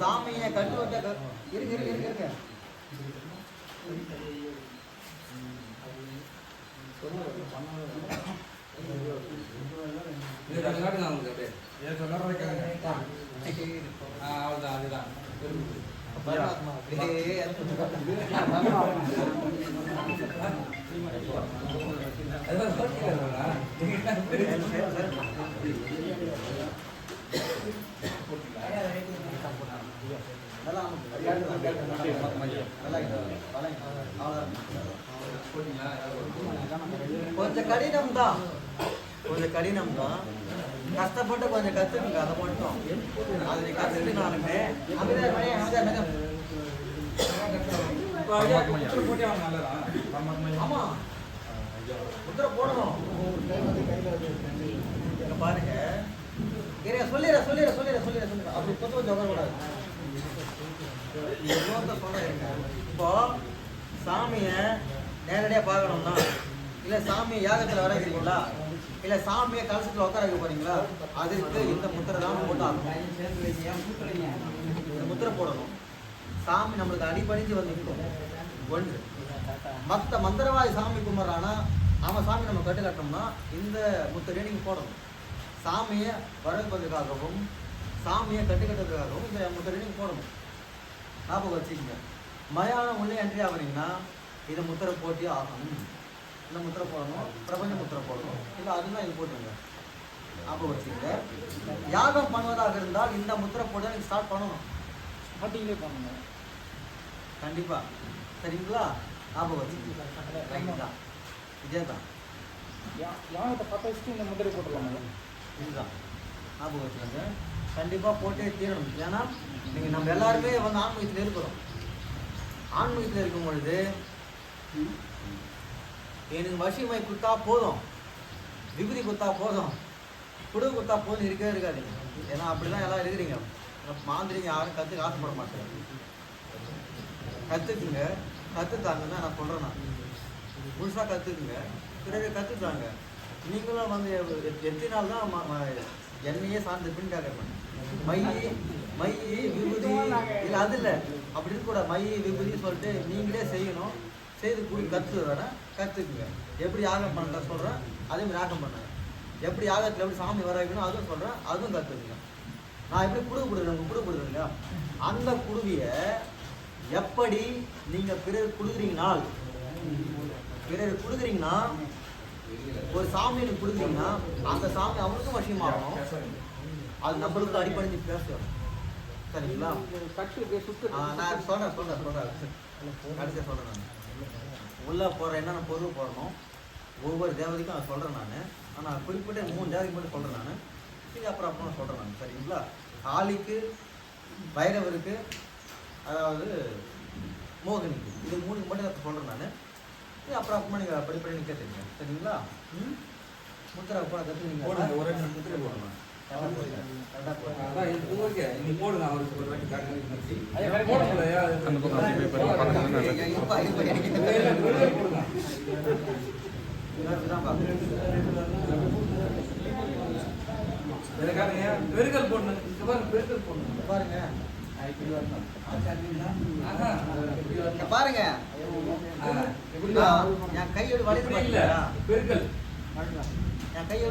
சாமியை கட்டு வச்ச க- இருங்க இருங்க இருங்க இருங்க அதுதான். கொஞ்சம் கடினம் தான் கொஞ்சம் கடினம் தான் கஷ்டப்பட்டு கொஞ்சம் கத்துக்குங்க அதை மட்டும். அது நீ கத்துக்கினாலுமே அமைதியா இருங்க, அமைதியா இருங்க. ஆமா. முத்திரை போடணும். பாருங்க. சொல்லிடுற சொல்லிடுற சொல்லிடுற சொல்லிடுற சொல்லிடுற அப்படி கொஞ்சம் கொஞ்சம் உட்காரக்கூடாது இப்போ சாமியை நேரடியாக பார்க்கணும்னா இல்லை சாமியை யாகத்தில் வர வைக்கிறீங்களா? இல்லை சாமியை கலசத்தில் உட்கார வைக்க போறீங்களா? அதற்கு இந்த முத்திரை தான் போட்டு இந்த முத்திரை போடணும். சாமி நம்மளுக்கு அடிபணிஞ்சு வந்து நிற்கும். ஒன்று. மற்ற மந்திரவாதி சாமி கும்பிட்றானா அவன் சாமி நம்ம கட்டு கட்டோம்னா இந்த முத்திரையை நீங்கள் போடணும். சாமியை வரவேற்பதற்காகவும் சாமியை கட்டு கட்டுறதுக்காகவும் இந்த முத்திரையை நீங்கள் போடணும். ஞாபகம் வச்சுக்கோங்க. மயானம் உள்ளே என்ட்ரி ஆகுறீங்கன்னா இதை முத்திரை போட்டி ஆகணும். இந்த முத்திரை போடணும்? பிரபஞ்ச முத்திரை போடணும். இல்லை அதுதான் இது போட்டுருங்க ஞாபகம் வச்சுக்கோங்க. யாகம் பண்ணுவதாக இருந்தால் இந்த முத்திரை போட்டு நீங்கள் ஸ்டார்ட் பண்ணணும். ஸ்டார்டிங்லேயே பண்ணுங்க. கண்டிப்பா. சரிங்களா? ஞாபகம் வச்சுக்கோங்க. ரைட் தான் இதே தான் யாகத்தை பற்ற வச்சுட்டு இந்த முதிரை போட்டுடலாமா? இதுதான். ஞாபகம் வச்சுக்கோங்க. கண்டிப்பாக போட்டே தீரணும். ஏன்னா நீங்கள் நம்ம எல்லாருமே வந்து ஆன்மீகத்தில் இருக்கிறோம். ஆன்மீகத்தில் இருக்கும் பொழுது எனக்கு வசிமை குத்தா போதும். விபதி குத்தா போதும். குடுகு குத்தா போதும் இருக்கவே இருக்காதீங்க ஏன்னா அப்படிலாம் எல்லாம் இருக்கிறீங்க. மாந்திரிங்க யாரும் கற்றுக்க ஆசைப்பட மாட்டாங்க. கற்றுக்குங்க கற்றுத்தாங்கன்னு நான் சொல்கிறேன் நான். முழுசாக கற்றுக்குங்க பிறகு கற்றுத்தாங்க நீங்களும் வந்து எ- எத்தனை நாள் தான் ம- ம- என்னையே சார்ந்திருப்புன்னு கேட்குறேன் மை மை விபூதி. இல்லை அது இல்லை அப்படி இருக்கக்கூடாது. மை விபூதி சொல்லிட்டு நீங்களே செய்யணும். செய்து கூடி கற்று வரேன் கற்றுக்குங்க எப்படி யாகம் பண்ண சொல்கிறேன் அதே மாதிரி யாகம் பண்ணுங்க. எப்படி யாகத்தில் எப்படி சாமி வர வைக்கணும் அதுவும் சொல்கிறேன் அதுவும் கற்றுக்குங்க நான் எப்படி குடு கொடுக்குறேன் உங்களுக்கு குடு கொடுக்குறேன் இல்லையா அந்த குடுவியை எப்படி நீங்கள் பிறர் கொடுக்குறீங்கனால் பிறர் கொடுக்குறீங்கன்னா ஒரு சாமி எனக்கு கொடுத்தீங்கன்னா அந்த சாமி அவனுக்கும் வசியமாகணும் அது நம்மளுக்கு அடிப்படைஞ்சு பேசணும். சரிங்களா? நான் சொல்கிறேன் சொல்கிறேன் சொல்கிறேன் கடைசியாக சொல்கிறேன் நான். உள்ளே போகிற என்னென்ன பொருள் போடணும் ஒவ்வொரு தேவதைக்கும் அதை சொல்கிறேன் நான். ஆனால் குறிப்பிட்ட மூணு தேவதைக்கு மட்டும் சொல்கிறேன் நான். இது அப்புறம் அப்புறம் சொல்கிறேன் நான். சரிங்களா? காளிக்கு பைரவருக்கு அதாவது மோகினிக்கு. இது மூணுக்கு மட்டும் சொல்கிறேன் நான். இது அப்புறம் அப்புறமா நீங்கள் சரிங்களா ம் முத்திரை போட கற்று போடுங்க, ஒரு நீங்கள் ரெண்டு முத்திரை போடுங்க அவருக்கு ஒரு வாட்டி காட்டுங்க ஐயா, வேற போட முடியலையா அந்த பக்கம் அப்படியே போய் பாருங்க, பாருங்க, நல்லது. இருப்பா, இருப்பா, எனக்கு இந்த வெளியில வெளியில போடுங்க இதுதான் பார்க்கணும். இதை காட்டுங்க பெருக்கல் போடணும் பெருக்கல் போடணும் பாருங்க பாருங்க என் கையோட இப்படி இல்ல? பெருக்கல். என் கையோட